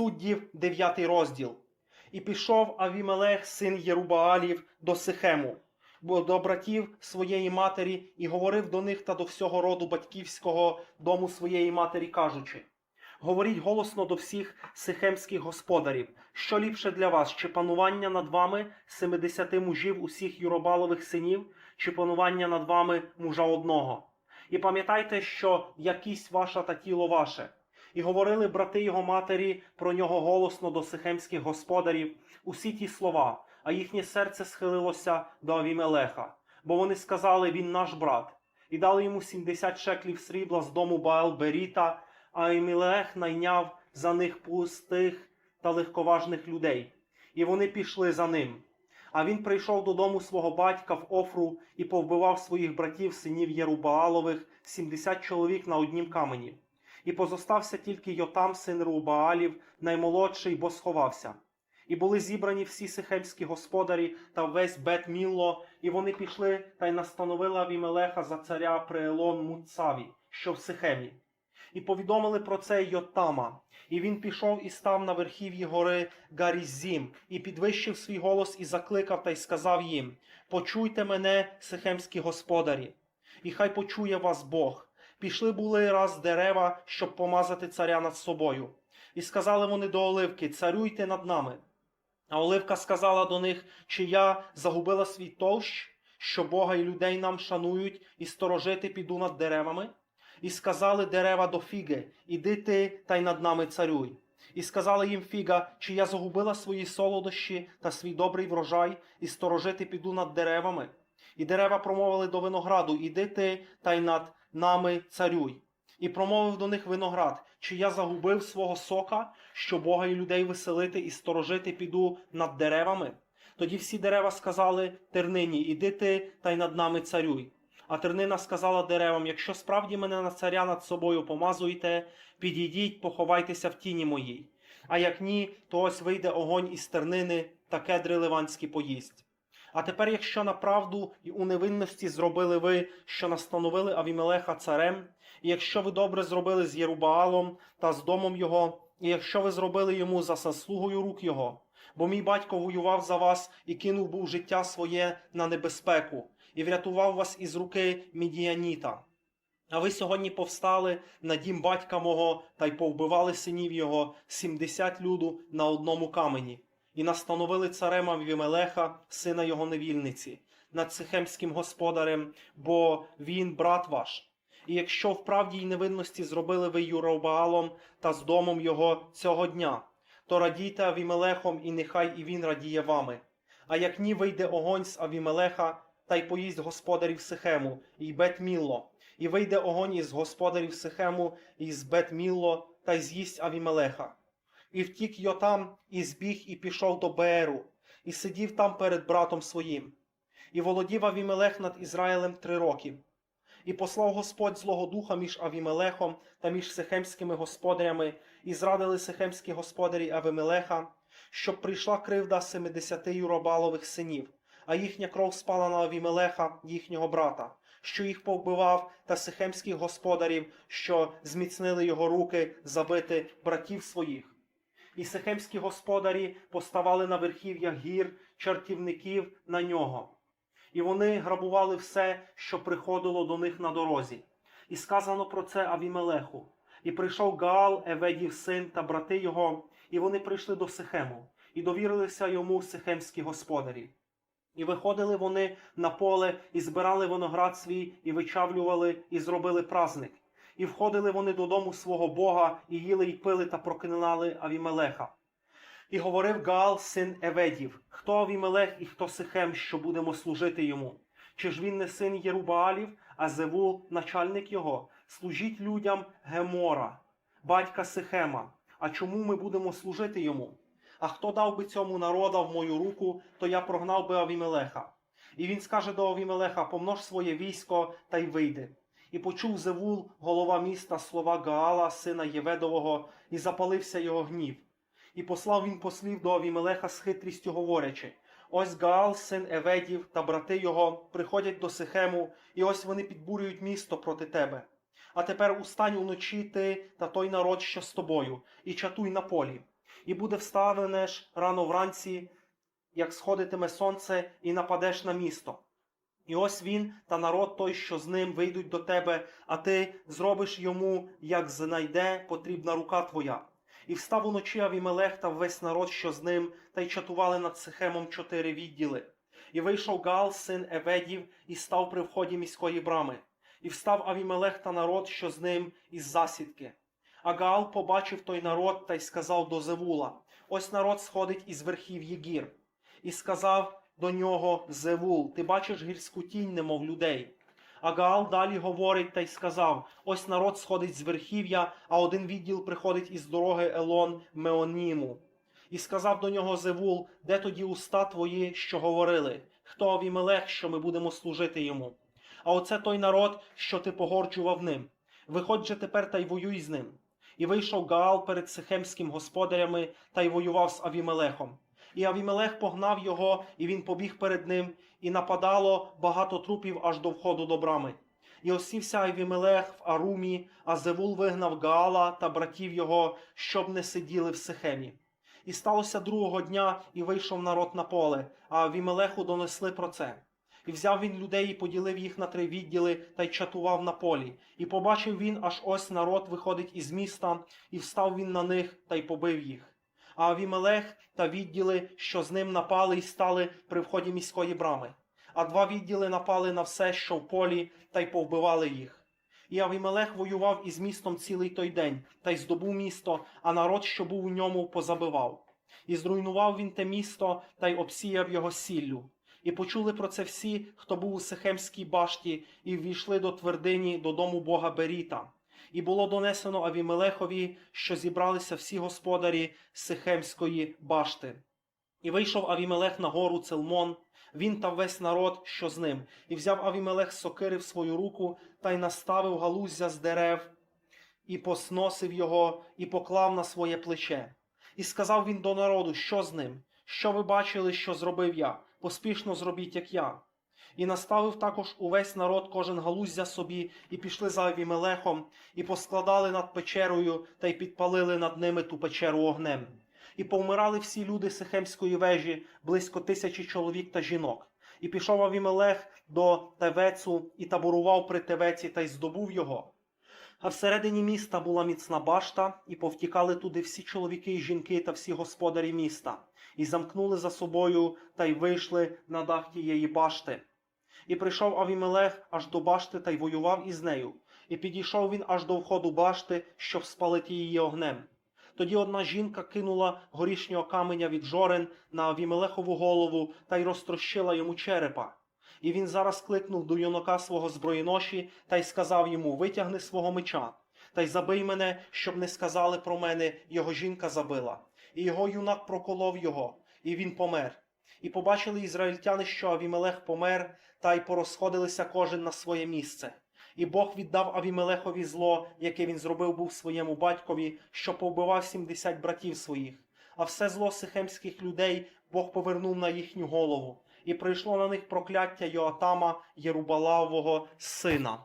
Суддів, 9 розділ. І пішов Авімелех, син Єрубаалів, до Сихему, до братів своєї матері, і говорив до них та до всього роду батьківського дому своєї матері, кажучи: Говоріть голосно до всіх сихемських господарів, що ліпше для вас, чи панування над вами семидесяти мужів усіх Юробалових синів, чи панування над вами мужа одного. І пам'ятайте, що якісь ваша та тіло ваше. І говорили брати його матері про нього голосно до сихемських господарів усі ті слова, а їхнє серце схилилося до Авімелеха, бо вони сказали він наш брат, і дали йому сімдесят шеклів срібла з дому Баал Беріта, а Авімелех найняв за них пустих та легковажних людей, і вони пішли за ним. А він прийшов додому свого батька в Офру і повбивав своїх братів, синів Єрубаалових, сімдесят чоловік на однім камені. І позостався тільки Йотам, син Рубаалів, наймолодший, бо сховався. І були зібрані всі сихемські господарі та весь бет Мілло, і вони пішли та й настановили Авімелеха за царя Преелон Муцаві, що в Сихемі. І повідомили про це Йотама. І він пішов і став на верхів'ї гори Гарізім, і підвищив свій голос і закликав та й сказав їм: Почуйте мене, сихемські господарі, і хай почує вас Бог. Пішли були раз дерева, щоб помазати царя над собою. І сказали вони до Оливки: Царюйте над нами. А Оливка сказала до них, чи я загубила свій товщ, що Бога і людей нам шанують, і сторожити піду над деревами. І сказали дерева до Фіги, іди ти та й над нами царюй. І сказала їм Фіга, чи я загубила свої солодощі та свій добрий врожай, і сторожити піду над деревами. І дерева промовили до винограду, іди ти та й над нами царюй. І промовив до них виноград, чи я загубив свого сока, що Бога і людей веселити і сторожити піду над деревами? Тоді всі дерева сказали тернині, іди ти та й над нами царюй. А тернина сказала деревам: якщо справді мене на царя над собою помазуєте, підійдіть, поховайтеся в тіні моїй. А як ні, то ось вийде огонь із тернини та кедри ливанські поїсть. А тепер, якщо на правду і у невинності зробили ви, що настановили Авімелеха царем, і якщо ви добре зробили з Єрубаалом та з домом його, і якщо ви зробили йому за заслугою рук його, бо мій батько воював за вас і кинув був життя своє на небезпеку, і врятував вас із руки Мідіаніта. А ви сьогодні повстали на дім батька мого та й повбивали синів його сімдесят люду на одному камені, і настановили царем Авімелеха, сина його невільниці, над Сихемським господарем, бо він брат ваш. І якщо в правді й невинності зробили ви Юробаалом та з домом його цього дня, то радійте Авімелехом, і нехай і він радіє вами. А як ні вийде огонь з Авімелеха, та й поїсть господарів Сихему, і Бет-Мілло, і вийде огонь із господарів Сихему, і з Бет-Мілло, та й з'їсть Авімелеха. І втік Йотам, і збіг, і пішов до Бееру, і сидів там перед братом своїм. І володів Авімелех над Ізраїлем три роки. І послав Господь злого духа між Авімелехом та між сихемськими господарями, і зрадили сихемські господарі Авімелеха, щоб прийшла кривда семидесяти юробалових синів, а їхня кров спала на Авімелеха, їхнього брата, що їх повбивав, та сихемських господарів, що зміцнили його руки забити братів своїх. І сихемські господарі поставали на верхів'ях гір чартівників на нього. І вони грабували все, що приходило до них на дорозі. І сказано про це Авімелеху. І прийшов Гаал, Еведів син та брати його, і вони прийшли до Сихему, і довірилися йому сихемські господарі. І виходили вони на поле, і збирали виноград свій, і вичавлювали, і зробили праздник. І входили вони додому свого Бога, і їли й пили та проклинали Авімелеха. І говорив Гаал, син Еведів, хто Авімелех і хто Сихем, що будемо служити йому? Чи ж він не син Єрубаалів, а Зевул, начальник його? Служіть людям Гемора, батька Сихема. А чому ми будемо служити йому? А хто дав би цьому народа в мою руку, то я прогнав би Авімелеха. І він скаже до Авімелеха: помнож своє військо та й вийде. І почув Зевул, голова міста, слова Гаала, сина Єведового, і запалився його гнів. І послав він послів до Авімелеха з хитрістю говорячи: Ось Гаал, син Еведів та брати його приходять до Сихему, і ось вони підбурюють місто проти тебе. А тепер устань уночі ти та той народ, що з тобою, і чатуй на полі. І буде вставленеш рано вранці, як сходитиме сонце, і нападеш на місто. І ось він та народ той, що з ним вийдуть до тебе, а ти зробиш йому, як знайде потрібна рука твоя. І встав уночі Авімелех та весь народ, що з ним, та й чатували над Сихемом чотири відділи. І вийшов Гал, син Еведів, і став при вході міської брами. І встав Авімелех та народ, що з ним, із засідки. А Гаал побачив той народ та й сказав до Зевула: Ось народ сходить із верхів Єгір. І сказав до нього Зевул: Ти бачиш гірську тінь, немов людей. А Гаал далі говорить та й сказав: Ось народ сходить з верхів'я, а один відділ приходить із дороги Елон Меоніму. І сказав до нього Зевул, де тоді уста твої, що говорили, хто Авімелех, що ми будемо служити йому. А оце той народ, що ти погорджував ним. Виходь же тепер та й воюй з ним. І вийшов Гаал перед сихемським господарями та й воював з Авімелехом. І Авімелех погнав його, і він побіг перед ним, і нападало багато трупів аж до входу до брами. І осівся Авімелех в Арумі, а Зевул вигнав Гаала та братів його, щоб не сиділи в Сихемі. І сталося другого дня, і вийшов народ на поле, а Авімелеху донесли про це. І взяв він людей і поділив їх на три відділи та й чатував на полі. І побачив він, аж ось народ виходить із міста, і встав він на них та й побив їх. А Авімелех та відділи, що з ним напали й стали при вході міської брами. А два відділи напали на все, що в полі, та й повбивали їх. І Авімелех воював із містом цілий той день, та й здобув місто, а народ, що був у ньому, позабивав. І зруйнував він те місто та й обсіяв його сіллю. І почули про це всі, хто був у Сихемській башті, і ввійшли до твердині додому Бога Беріта. І було донесено Авімелехові, що зібралися всі господарі Сихемської башти. І вийшов Авімелех на гору Целмон, він та весь народ, що з ним, і взяв Авімелех сокири в свою руку та й наставив галуздя з дерев, і посносив його, і поклав на своє плече. І сказав він до народу, що з ним, що ви бачили, що зробив я, поспішно зробіть, як я. І наставив також увесь народ кожен галуздя собі, і пішли за Авімелехом, і поскладали над печерою, та й підпалили над ними ту печеру огнем. І повмирали всі люди Сихемської вежі, близько тисячі чоловік та жінок. І пішов Авімелех до Тевецу і таборував при Тевеці та й здобув його. А всередині міста була міцна башта, і повтікали туди всі чоловіки і жінки та всі господарі міста, і замкнули за собою та й вийшли на дах тієї башти. І прийшов Авімелех аж до башти та й воював із нею. І підійшов він аж до входу башти, щоб спалити її огнем. Тоді одна жінка кинула горішнього каменя від жорен на Авімелехову голову та й розтрощила йому черепа. І він зараз кликнув до юнака свого зброєноші та й сказав йому: Витягни свого меча, та й забий мене, щоб не сказали про мене, його жінка забила. І його юнак проколов його, і він помер. І побачили ізраїльтяни, що Авімелех помер, та й порозходилися кожен на своє місце. І Бог віддав Авімелехові зло, яке він зробив був своєму батькові, що повбивав сімдесят братів своїх. А все зло сихемських людей Бог повернув на їхню голову, і прийшло на них прокляття Йоатама Єрубалавого сина.